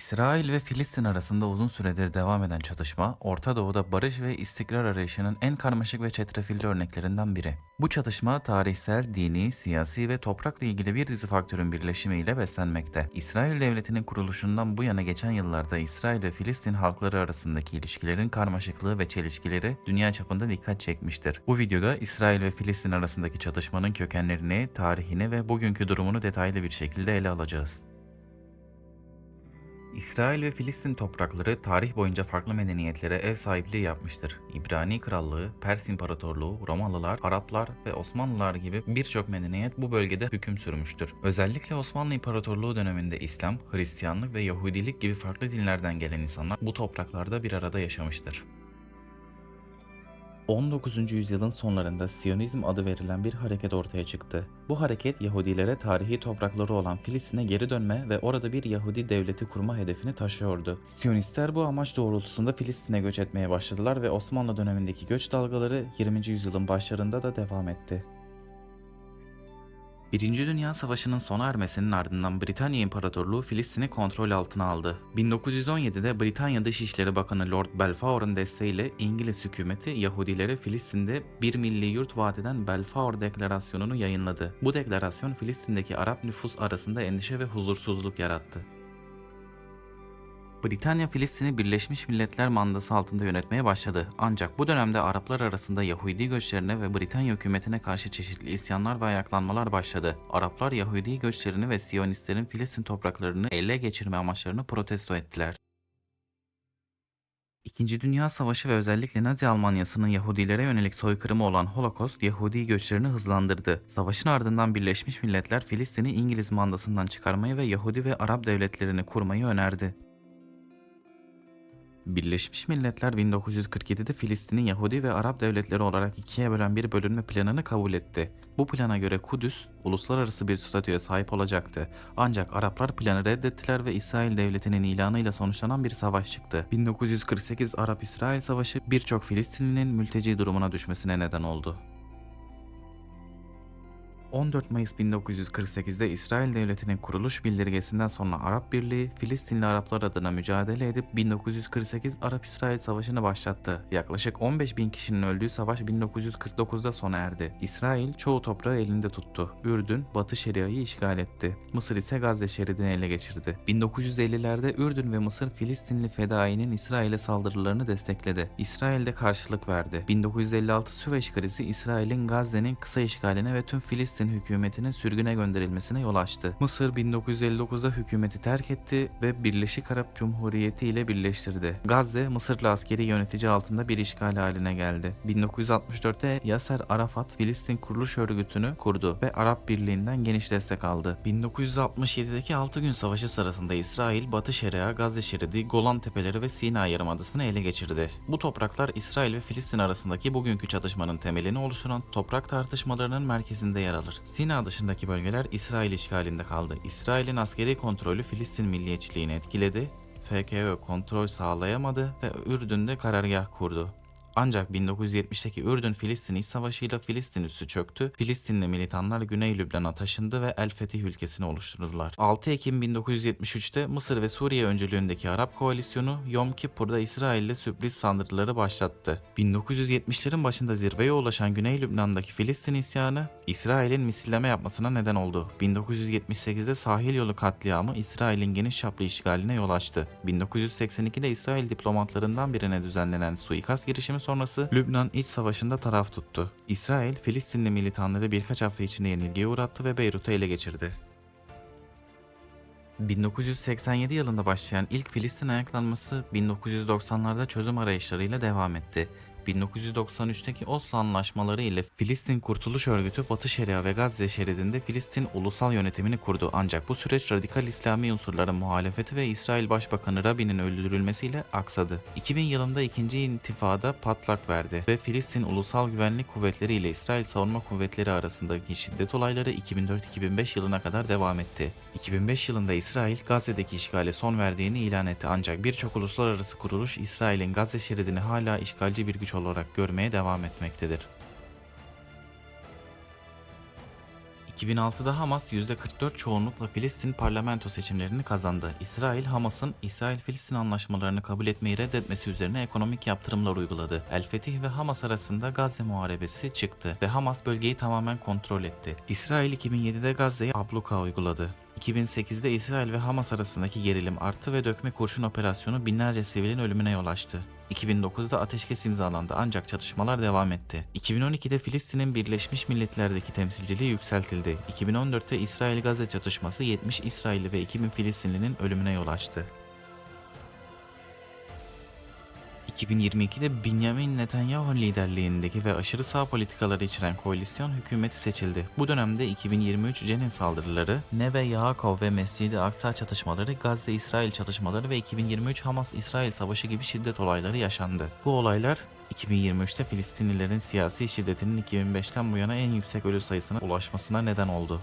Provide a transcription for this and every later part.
İsrail ve Filistin arasında uzun süredir devam eden çatışma, Orta Doğu'da barış ve istikrar arayışının en karmaşık ve çetrefilli örneklerinden biri. Bu çatışma tarihsel, dini, siyasi ve toprakla ilgili bir dizi faktörün birleşimiyle beslenmekte. İsrail devletinin kuruluşundan bu yana geçen yıllarda İsrail ve Filistin halkları arasındaki ilişkilerin karmaşıklığı ve çelişkileri dünya çapında dikkat çekmiştir. Bu videoda İsrail ve Filistin arasındaki çatışmanın kökenlerini, tarihini ve bugünkü durumunu detaylı bir şekilde ele alacağız. İsrail ve Filistin toprakları tarih boyunca farklı medeniyetlere ev sahipliği yapmıştır. İbrani Krallığı, Pers İmparatorluğu, Romalılar, Araplar ve Osmanlılar gibi birçok medeniyet bu bölgede hüküm sürmüştür. Özellikle Osmanlı İmparatorluğu döneminde İslam, Hristiyanlık ve Yahudilik gibi farklı dinlerden gelen insanlar bu topraklarda bir arada yaşamıştır. 19. yüzyılın sonlarında Siyonizm adı verilen bir hareket ortaya çıktı. Bu hareket Yahudilere tarihi toprakları olan Filistin'e geri dönme ve orada bir Yahudi devleti kurma hedefini taşıyordu. Siyonistler bu amaç doğrultusunda Filistin'e göç etmeye başladılar ve Osmanlı dönemindeki göç dalgaları 20. yüzyılın başlarında da devam etti. Birinci Dünya Savaşı'nın sona ermesinin ardından Britanya İmparatorluğu Filistin'i kontrol altına aldı. 1917'de Britanya Dışişleri Bakanı Lord Balfour'un desteğiyle İngiliz hükümeti Yahudilere Filistin'de bir milli yurt vaat eden Balfour Deklarasyonu'nu yayınladı. Bu deklarasyon Filistin'deki Arap nüfus arasında endişe ve huzursuzluk yarattı. Britanya Filistin'i Birleşmiş Milletler mandası altında yönetmeye başladı. Ancak bu dönemde Araplar arasında Yahudi göçlerine ve Britanya hükümetine karşı çeşitli isyanlar ve ayaklanmalar başladı. Araplar Yahudi göçlerini ve Siyonistlerin Filistin topraklarını ele geçirme amaçlarını protesto ettiler. İkinci Dünya Savaşı ve özellikle Nazi Almanyası'nın Yahudilere yönelik soykırımı olan Holocaust Yahudi göçlerini hızlandırdı. Savaşın ardından Birleşmiş Milletler Filistin'i İngiliz mandasından çıkarmayı ve Yahudi ve Arap devletlerini kurmayı önerdi. Birleşmiş Milletler 1947'de Filistin'i Yahudi ve Arap devletleri olarak ikiye bölen bir bölünme planını kabul etti. Bu plana göre Kudüs, uluslararası bir statüye sahip olacaktı. Ancak Araplar planı reddettiler ve İsrail devletinin ilanıyla sonuçlanan bir savaş çıktı. 1948 Arap-İsrail Savaşı birçok Filistinlinin mülteci durumuna düşmesine neden oldu. 14 Mayıs 1948'de İsrail Devleti'nin kuruluş bildirgesinden sonra Arap Birliği, Filistinli Araplar adına mücadele edip 1948 Arap-İsrail Savaşı'nı başlattı. Yaklaşık 15 bin kişinin öldüğü savaş 1949'da sona erdi. İsrail çoğu toprağı elinde tuttu. Ürdün, Batı Şeria'yı işgal etti. Mısır ise Gazze şeridini ele geçirdi. 1950'lerde Ürdün ve Mısır Filistinli fedainin İsrail'e saldırılarını destekledi. İsrail de karşılık verdi. 1956 Süveyş krizi İsrail'in Gazze'nin kısa işgaline ve tüm Filistin hükümetinin sürgüne gönderilmesine yol açtı. Mısır 1959'da hükümeti terk etti ve Birleşik Arap Cumhuriyeti ile birleştirdi. Gazze, Mısırlı askeri yönetici altında bir işgal haline geldi. 1964'te Yasser Arafat Filistin Kuruluş Örgütü'nü kurdu ve Arap Birliği'nden geniş destek aldı. 1967'deki 6 gün savaşı sırasında İsrail, Batı Şeria, Gazze şeridi, Golan Tepeleri ve Sina Yarımadası'nı ele geçirdi. Bu topraklar İsrail ve Filistin arasındaki bugünkü çatışmanın temelini oluşturan toprak tartışmalarının merkezinde yer alır. Sina dışındaki bölgeler İsrail işgalinde kaldı. İsrail'in askeri kontrolü Filistin milliyetçiliğini etkiledi. FKÖ kontrol sağlayamadı ve Ürdün'de karargah kurdu. Ancak 1970'teki Ürdün-Filistin İç Savaşı'yla Filistin üssü çöktü. Filistinli militanlar Güney Lübnan'a taşındı ve El Fetih ülkesini oluşturdular. 6 Ekim 1973'te Mısır ve Suriye öncülüğündeki Arap koalisyonu Yom Kippur'da İsrail'le sürpriz saldırıları başlattı. 1970'lerin başında zirveye ulaşan Güney Lübnan'daki Filistin isyanı İsrail'in misilleme yapmasına neden oldu. 1978'de sahil yolu katliamı İsrail'in geniş çaplı işgaline yol açtı. 1982'de İsrail diplomatlarından birine düzenlenen suikast girişimi sonrası Lübnan iç savaşında taraf tuttu. İsrail, Filistinli militanları birkaç hafta içinde yenilgiye uğrattı ve Beyrut'u ele geçirdi. 1987 yılında başlayan ilk Filistin ayaklanması 1990'larda çözüm arayışlarıyla devam etti. 1993'teki Oslo Anlaşmaları ile Filistin Kurtuluş Örgütü Batı Şeria ve Gazze şeridinde Filistin ulusal yönetimini kurdu ancak bu süreç radikal İslami unsurların muhalefeti ve İsrail Başbakanı Rabin'in öldürülmesiyle aksadı. 2000 yılında ikinci intifada patlak verdi ve Filistin Ulusal Güvenlik Kuvvetleri ile İsrail Savunma Kuvvetleri arasındaki şiddet olayları 2004-2005 yılına kadar devam etti. 2005 yılında İsrail Gazze'deki işgale son verdiğini ilan etti ancak birçok uluslararası kuruluş İsrail'in Gazze şeridini hala işgalci bir güç olarak görmeye devam etmektedir. 2006'da Hamas %44 çoğunlukla Filistin parlamento seçimlerini kazandı. İsrail, Hamas'ın İsrail-Filistin anlaşmalarını kabul etmeyi reddetmesi üzerine ekonomik yaptırımlar uyguladı. El Fetih ve Hamas arasında Gazze muharebesi çıktı ve Hamas bölgeyi tamamen kontrol etti. İsrail 2007'de Gazze'ye abluka uyguladı. 2008'de İsrail ve Hamas arasındaki gerilim arttı ve dökme kurşun operasyonu binlerce sivilin ölümüne yol açtı. 2009'da ateşkes imzalandı ancak çatışmalar devam etti. 2012'de Filistin'in Birleşmiş Milletler'deki temsilciliği yükseltildi. 2014'te İsrail-Gazze çatışması 70 İsrailli ve 2000 Filistinlinin ölümüne yol açtı. 2022'de Benjamin Netanyahu liderliğindeki ve aşırı sağ politikaları içeren koalisyon hükümeti seçildi. Bu dönemde 2023 Cenin saldırıları, Neve Yaakov ve Mescid-i Aksa çatışmaları, Gazze-İsrail çatışmaları ve 2023 Hamas-İsrail savaşı gibi şiddet olayları yaşandı. Bu olaylar 2023'te Filistinlilerin siyasi şiddetinin 2005'ten bu yana en yüksek ölü sayısına ulaşmasına neden oldu.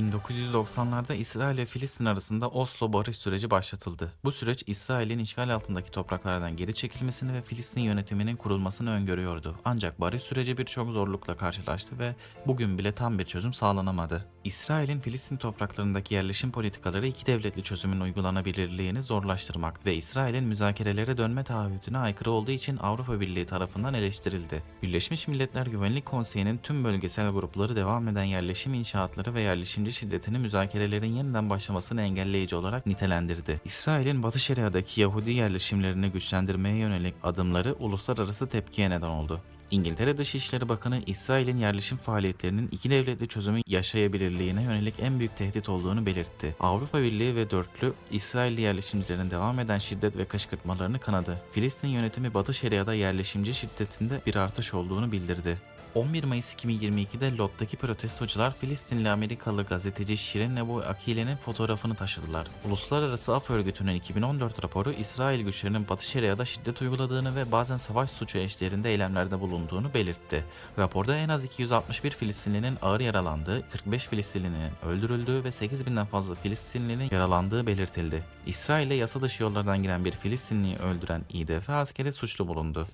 1990'larda İsrail ve Filistin arasında Oslo barış süreci başlatıldı. Bu süreç İsrail'in işgal altındaki topraklardan geri çekilmesini ve Filistin yönetiminin kurulmasını öngörüyordu. Ancak barış süreci birçok zorlukla karşılaştı ve bugün bile tam bir çözüm sağlanamadı. İsrail'in Filistin topraklarındaki yerleşim politikaları iki devletli çözümün uygulanabilirliğini zorlaştırmak ve İsrail'in müzakerelere dönme taahhütüne aykırı olduğu için Avrupa Birliği tarafından eleştirildi. Birleşmiş Milletler Güvenlik Konseyi'nin tüm bölgesel grupları devam eden yerleşim inşaatları ve yerleşimci şiddetini müzakerelerin yeniden başlamasını engelleyici olarak nitelendirdi. İsrail'in Batı Şeria'daki Yahudi yerleşimlerini güçlendirmeye yönelik adımları uluslararası tepkiye neden oldu. İngiltere Dışişleri Bakanı İsrail'in yerleşim faaliyetlerinin iki devletli çözümü yaşayabilirliğine yönelik en büyük tehdit olduğunu belirtti. Avrupa Birliği ve Dörtlü, İsrailli yerleşimcilerin devam eden şiddet ve kışkırtmalarını kınadı. Filistin yönetimi Batı Şeria'da yerleşimci şiddetinde bir artış olduğunu bildirdi. 11 Mayıs 2022'de Lot'taki protestocular Filistinli Amerikalı gazeteci Shirin Nebu Akile'nin fotoğrafını taşıdılar. Uluslararası Af Örgütü'nün 2014 raporu İsrail güçlerinin Batı Şeria'da şiddet uyguladığını ve bazen savaş suçu eşlerinde eylemlerde bulunduğunu belirtti. Raporda en az 261 Filistinlinin ağır yaralandığı, 45 Filistinlinin öldürüldüğü ve 8000'den fazla Filistinlinin yaralandığı belirtildi. İsrail'e yasa dışı yollardan giren bir Filistinliyi öldüren İDF askeri suçlu bulundu.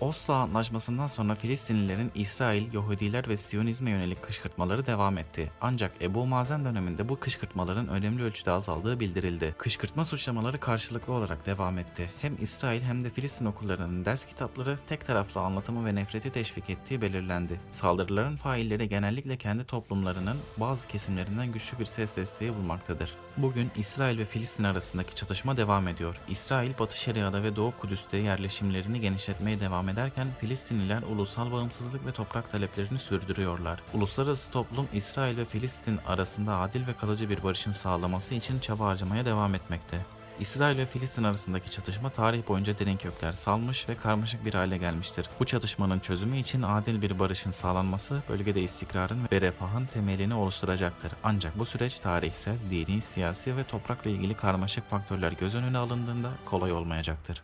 Oslo Antlaşması'ndan sonra Filistinlilerin İsrail, Yahudiler ve Siyonizme yönelik kışkırtmaları devam etti. Ancak Ebu Mazen döneminde bu kışkırtmaların önemli ölçüde azaldığı bildirildi. Kışkırtma suçlamaları karşılıklı olarak devam etti. Hem İsrail hem de Filistin okullarının ders kitapları tek taraflı anlatımı ve nefreti teşvik ettiği belirlendi. Saldırıların failleri genellikle kendi toplumlarının bazı kesimlerinden güçlü bir ses desteği bulmaktadır. Bugün İsrail ve Filistin arasındaki çatışma devam ediyor. İsrail, Batı Şeria'da ve Doğu Kudüs'te yerleşimlerini genişletmeye devam ederken Filistinliler ulusal bağımsızlık ve toprak taleplerini sürdürüyorlar. Uluslararası toplum İsrail ve Filistin arasında adil ve kalıcı bir barışın sağlaması için çaba harcamaya devam etmekte. İsrail ve Filistin arasındaki çatışma tarih boyunca derin kökler salmış ve karmaşık bir hale gelmiştir. Bu çatışmanın çözümü için adil bir barışın sağlanması bölgede istikrarın ve refahın temelini oluşturacaktır. Ancak bu süreç tarihsel, dini, siyasi ve toprakla ilgili karmaşık faktörler göz önüne alındığında kolay olmayacaktır.